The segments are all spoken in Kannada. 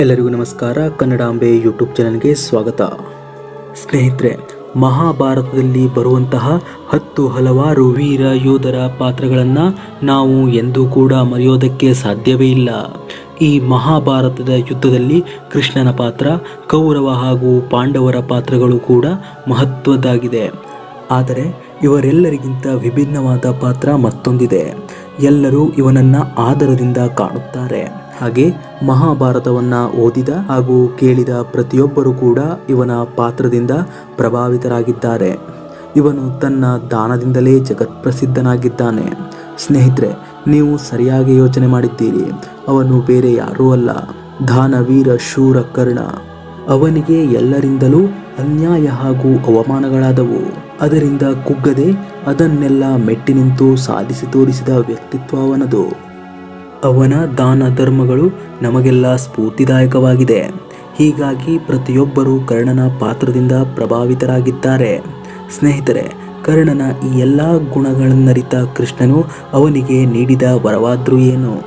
ಎಲ್ಲರಿಗೂ ನಮಸ್ಕಾರ. ಕನ್ನಡಾಂಬೆ ಯೂಟ್ಯೂಬ್ ಚಾನಲ್ಗೆ ಸ್ವಾಗತ. ಸ್ನೇಹಿತರೆ, ಮಹಾಭಾರತದಲ್ಲಿ ಬರುವಂತಹ ಹತ್ತು ಹಲವಾರು ವೀರ ಯೋಧರ ಪಾತ್ರಗಳನ್ನು ನಾವು ಎಂದೂ ಕೂಡ ಮರೆಯೋದಕ್ಕೆ ಸಾಧ್ಯವೇ ಇಲ್ಲ. ಈ ಮಹಾಭಾರತದ ಯುದ್ಧದಲ್ಲಿ ಕೃಷ್ಣನ ಪಾತ್ರ, ಕೌರವ ಹಾಗೂ ಪಾಂಡವರ ಪಾತ್ರಗಳು ಕೂಡ ಮಹತ್ವದ್ದಾಗಿದೆ. ಆದರೆ, ಇವರೆಲ್ಲರಿಗಿಂತ ವಿಭಿನ್ನವಾದ ಪಾತ್ರ ಮತ್ತೊಂದಿದೆ. ಎಲ್ಲರೂ ಇವನನ್ನು ಆದರದಿಂದ ಕಾಣುತ್ತಾರೆ. ಹಾಗೆ ಮಹಾಭಾರತವನ್ನ ಓದಿದ ಹಾಗೂ ಕೇಳಿದ ಪ್ರತಿಯೊಬ್ಬರು ಕೂಡ ಇವನ ಪಾತ್ರದಿಂದ ಪ್ರಭಾವಿತರಾಗಿದ್ದಾರೆ. ಇವನು ತನ್ನ ದಾನದಿಂದಲೇ ಜಗತ್ಪ್ರಸಿದ್ಧನಾಗಿದ್ದಾನೆ. ಸ್ನೇಹಿತರೆ, ನೀವು ಸರಿಯಾಗಿ ಯೋಚನೆ ಮಾಡಿದ್ದೀರಿ. ಅವನು ಬೇರೆ ಯಾರೂ ಅಲ್ಲ. ದಾನವೀರ ಶೂರ ಕರ್ಣ. ಅವನಿಗೆ ಎಲ್ಲರಿಂದಲೂ ಅನ್ಯಾಯ ಹಾಗೂ ಅವಮಾನಗಳಾದವು. ಅದರಿಂದ ಕುಗ್ಗದೆ ಅದನ್ನೆಲ್ಲ ಮೆಟ್ಟಿ ನಿಂತು ಸಾಧಿಸಿ ತೋರಿಸಿದ ವ್ಯಕ್ತಿತ್ವ ಅವನದು. ಅವನ ದಾನ ಧರ್ಮಗಳು ನಮಗೆಲ್ಲ ಸ್ಫೂರ್ತಿದಾಯಕವಾಗಿದೆ. ಹೀಗಾಗಿ ಪ್ರತಿಯೊಬ್ಬರೂ ಕರ್ಣನ ಪಾತ್ರದಿಂದ ಪ್ರಭಾವಿತರಾಗಿದ್ದಾರೆ. ಸ್ನೇಹಿತರೆ, ಕರ್ಣನ ಈ ಎಲ್ಲ ಗುಣಗಳನ್ನರಿತ ಕೃಷ್ಣನು ಅವನಿಗೆ ನೀಡಿದ ವರವಾದ್ರೂ ಏನು?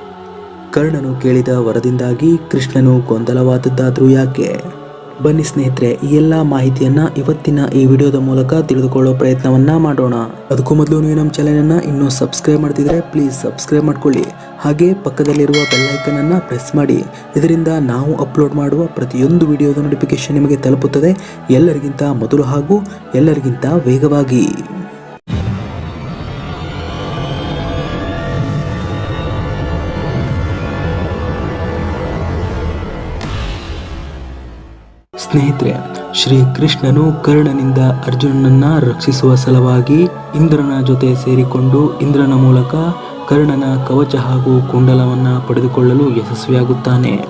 ಕರ್ಣನು ಕೇಳಿದ ವರದಿಂದಾಗಿ ಕೃಷ್ಣನು ಗೊಂದಲವಾದದ್ದಾದ್ರೂ ಯಾಕೆ? ಬನ್ನಿ ಸ್ನೇಹಿತರೆ, ಈ ಎಲ್ಲ ಮಾಹಿತಿಯನ್ನು ಇವತ್ತಿನ ಈ ವಿಡಿಯೋದ ಮೂಲಕ ತಿಳಿದುಕೊಳ್ಳೋ ಪ್ರಯತ್ನವನ್ನು ಮಾಡೋಣ. ಅದಕ್ಕೂ ಮೊದಲು ನೀವು ನಮ್ಮ ಚಾನೆಲನ್ನು ಇನ್ನೂ ಸಬ್ಸ್ಕ್ರೈಬ್ ಮಾಡ್ತಿದ್ರೆ ಪ್ಲೀಸ್ ಸಬ್ಸ್ಕ್ರೈಬ್ ಮಾಡ್ಕೊಳ್ಳಿ. ಹಾಗೆ ಪಕ್ಕದಲ್ಲಿರುವ ಬೆಲ್ಲೈಕನ್ ಅನ್ನ ಪ್ರೆಸ್ ಮಾಡಿ. ಇದರಿಂದ ನಾವು ಅಪ್ಲೋಡ್ ಮಾಡುವ ಪ್ರತಿಯೊಂದು ವಿಡಿಯೋದ ನೋಟಿಫಿಕೇಶನ್ ನಿಮಗೆ ತಲುಪುತ್ತದೆ. ಎಲ್ಲರಿಗಿಂತ ಮೊದಲು ಹಾಗೂ ಎಲ್ಲರಿಗಿಂತ ವೇಗವಾಗಿ. ಸ್ನೇಹಿತರೆ ಶ್ರೀ ಕೃಷ್ಣನು ಕರ್ಣನಿಂದ ಅರ್ಜುನನನ್ನ ರಕ್ಷಿಸುವ ಸಲುವಾಗಿ ಇಂದ್ರನ ಜೊತೆ ಸೇರಿಕೊಂಡು ಇಂದ್ರನ ಮೂಲಕ ಕರ್ಣನ ಕವಚ ಹಾಗೂ ಕುಂಡಲವನ್ನು ಪಡೆದುಕೊಳ್ಳಲು ಯಶಸ್ವಿಯಾಗುತ್ತಾನೆ.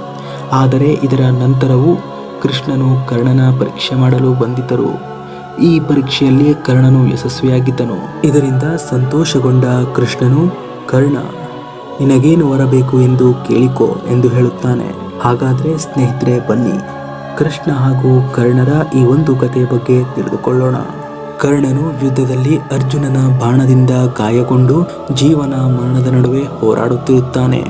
ಆದರೆ ಇದರ ನಂತರವೂ ಕೃಷ್ಣನು ಕರ್ಣನ ಪರೀಕ್ಷೆ ಮಾಡಲು ಬಂದಿದ್ದರು ಈ ಪರೀಕ್ಷೆಯಲ್ಲಿ ಕರ್ಣನು ಯಶಸ್ವಿಯಾಗಿದ್ದನು. ಇದರಿಂದ ಸಂತೋಷಗೊಂಡ ಕೃಷ್ಣನು, ಕರ್ಣ, ನಿನಗೇನು ಬರಬೇಕು ಎಂದು ಕೇಳಿಕೋ ಎಂದು ಹೇಳುತ್ತಾನೆ. ಹಾಗಾದರೆ ಸ್ನೇಹಿತರೆ ಬನ್ನಿ. ಕೃಷ್ಣ ಹಾಗೂ ಕರ್ಣರ ಈ ಒಂದು ಕಥೆಯ ಬಗ್ಗೆ ತಿಳಿದುಕೊಳ್ಳೋಣ. ಕರ್ಣನು ಯುದ್ಧದಲ್ಲಿ ಅರ್ಜುನನ ಬಾಣದಿಂದ ಗಾಯಗೊಂಡು ಜೀವನ ಮರಣದ ನಡುವೆ ಹೋರಾಡುತ್ತಿರುತ್ತಾನೆ.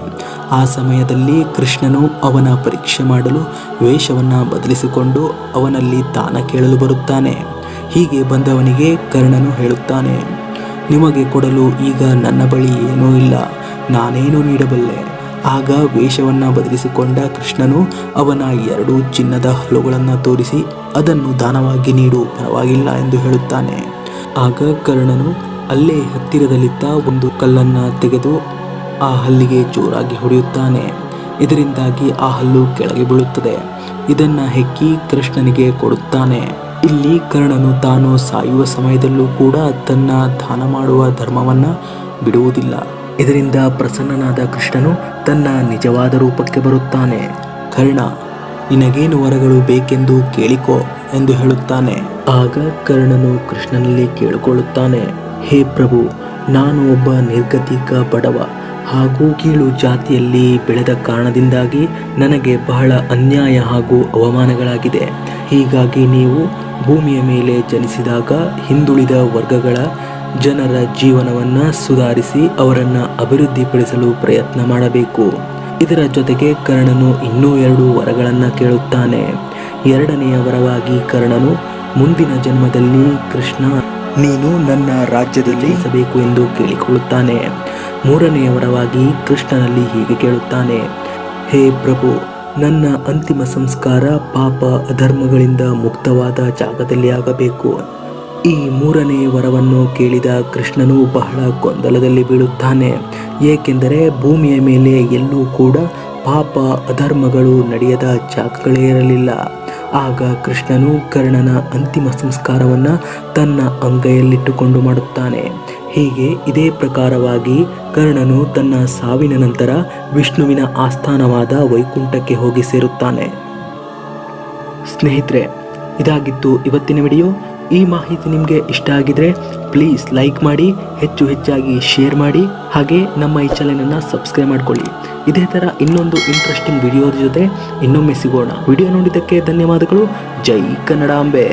ಆ ಸಮಯದಲ್ಲಿ ಕೃಷ್ಣನು ಅವನ ಪರೀಕ್ಷೆ ಮಾಡಲು ವೇಷವನ್ನು ಬದಲಿಸಿಕೊಂಡು ಅವನಲ್ಲಿ ದಾನ ಕೇಳಲು ಬರುತ್ತಾನೆ. ಹೀಗೆ ಬಂದವನಿಗೆ ಕರ್ಣನು ಹೇಳುತ್ತಾನೆ, ನಿಮಗೆ ಕೊಡಲು ಈಗ ನನ್ನ ಬಳಿ ಏನೂ ಇಲ್ಲ. ನಾನೇನು ನೀಡಬಲ್ಲೆ. ಆಗ ವೇಷವನ್ನು ಬದಲಿಸಿಕೊಂಡ ಕೃಷ್ಣನು ಅವನ ಎರಡು ಚಿನ್ನದ ಹಲ್ಲುಗಳನ್ನು ತೋರಿಸಿ ಅದನ್ನು ದಾನವಾಗಿ ನೀಡು, ಪರವಾಗಿಲ್ಲ ಎಂದು ಹೇಳುತ್ತಾನೆ. ಆಗ ಕರ್ಣನು ಅಲ್ಲೇ ಹತ್ತಿರದಲ್ಲಿದ್ದ ಒಂದು ಕಲ್ಲನ್ನ ತೆಗೆದು ಆ ಹಲ್ಲಿಗೆ ಜೋರಾಗಿ ಹೊಡೆಯುತ್ತಾನೆ. ಇದರಿಂದಾಗಿ ಆ ಹಲ್ಲು ಕೆಳಗೆ ಬೀಳುತ್ತದೆ. ಇದನ್ನು ಹೆಕ್ಕಿ ಕೃಷ್ಣನಿಗೆ ಕೊಡುತ್ತಾನೆ. ಇಲ್ಲಿ ಕರ್ಣನು ತಾನು ಸಾಯುವ ಸಮಯದಲ್ಲೂ ಕೂಡ ತನ್ನ ದಾನ ಮಾಡುವ ಧರ್ಮವನ್ನ ಬಿಡುವುದಿಲ್ಲ. ಇದರಿಂದ ಪ್ರಸನ್ನನಾದ ಕೃಷ್ಣನು ತನ್ನ ನಿಜವಾದ ರೂಪಕ್ಕೆ ಬರುತ್ತಾನೆ. ಕರ್ಣ, ನಿನಗೇನು ವರಗಳು ಬೇಕೆಂದು ಕೇಳಿಕೋ ಎಂದು ಹೇಳುತ್ತಾನೆ. ಆಗ ಕರ್ಣನು ಕೃಷ್ಣನಲ್ಲಿ ಕೇಳಿಕೊಳ್ಳುತ್ತಾನೆ, ಹೇ ಪ್ರಭು, ನಾನು ಒಬ್ಬ ನಿರ್ಗತಿಕ ಬಡವ. ಹಾಗೂ ಕೀಳು ಜಾತಿಯಲ್ಲಿ ಬೆಳೆದ ಕಾರಣದಿಂದಾಗಿ ನನಗೆ ಬಹಳ ಅನ್ಯಾಯ ಹಾಗೂ ಅವಮಾನಗಳಾಗಿದೆ. ಹೀಗಾಗಿ ನೀವು ಭೂಮಿಯ ಮೇಲೆ ಜನಿಸಿದಾಗ ಹಿಂದುಳಿದ ವರ್ಗಗಳ ಜನರ ಜೀವನವನ್ನು ಸುಧಾರಿಸಿ ಅವರನ್ನು ಅಭಿವೃದ್ಧಿಪಡಿಸಲು ಪ್ರಯತ್ನ ಮಾಡಬೇಕು. ಇದರ ಜೊತೆಗೆ ಕರ್ಣನು ಇನ್ನೂ ಎರಡು ವರಗಳನ್ನು ಕೇಳುತ್ತಾನೆ. ಎರಡನೆಯ ವರವಾಗಿ ಕರ್ಣನು, ಮುಂದಿನ ಜನ್ಮದಲ್ಲಿ ಕೃಷ್ಣ ನೀನು ನನ್ನ ರಾಜ್ಯದಲ್ಲಿ ಇಸಬೇಕು ಎಂದು ಕೇಳಿಕೊಳ್ಳುತ್ತಾನೆ. ಮೂರನೆಯ ವರವಾಗಿ ಕೃಷ್ಣನಲ್ಲಿ ಹೀಗೆ ಕೇಳುತ್ತಾನೆ, ಹೇ ಪ್ರಭು, ನನ್ನ ಅಂತಿಮ ಸಂಸ್ಕಾರ ಪಾಪ ಅಧರ್ಮಗಳಿಂದ ಮುಕ್ತವಾದ ಜಾಗದಲ್ಲಿ ಆಗಬೇಕು. ಈ ಮೂರನೇ ವರವನ್ನು ಕೇಳಿದ ಕೃಷ್ಣನು ಬಹಳ ಗೊಂದಲದಲ್ಲಿ ಬೀಳುತ್ತಾನೆ. ಏಕೆಂದರೆ ಭೂಮಿಯ ಮೇಲೆ ಎಲ್ಲೂ ಕೂಡ ಪಾಪ ಅಧರ್ಮಗಳು ನಡೆಯದ ಜಾಗಗಳೇ ಇರಲಿಲ್ಲ. ಆಗ ಕೃಷ್ಣನು ಕರ್ಣನ ಅಂತಿಮ ಸಂಸ್ಕಾರವನ್ನು ತನ್ನ ಅಂಗೈಯಲ್ಲಿಟ್ಟುಕೊಂಡು ಮಾಡುತ್ತಾನೆ. ಹೀಗೆ ಇದೇ ಪ್ರಕಾರವಾಗಿ ಕರ್ಣನು ತನ್ನ ಸಾವಿನ ನಂತರ ವಿಷ್ಣುವಿನ ಆಸ್ಥಾನವಾದ ವೈಕುಂಠಕ್ಕೆ ಹೋಗಿ ಸೇರುತ್ತಾನೆ. ಸ್ನೇಹಿತರೆ, ಇದಾಗಿತ್ತು ಇವತ್ತಿನ ವಿಡಿಯೋ. ಈ ಮಾಹಿತಿ ನಿಮಗೆ ಇಷ್ಟ ಆಗಿದ್ರೆ ಪ್ಲೀಸ್ ಲೈಕ್ ಮಾಡಿ, ಹೆಚ್ಚು ಹೆಚ್ಚಾಗಿ ಶೇರ್ ಮಾಡಿ, ಹಾಗೆ ನಮ್ಮ ಈ ಚಾನೆಲನ್ನು ಸಬ್ಸ್ಕ್ರೈಬ್ ಮಾಡ್ಕೊಳ್ಳಿ. ಇದೇ ಥರ ಇನ್ನೊಂದು ಇಂಟ್ರೆಸ್ಟಿಂಗ್ ವಿಡಿಯೋದ ಜೊತೆ ಇನ್ನೊಮ್ಮೆ ಸಿಗೋಣ. ವಿಡಿಯೋ ನೋಡಿದ್ದಕ್ಕೆ ಧನ್ಯವಾದಗಳು. ಜೈ ಕನ್ನಡಾಂಬೆ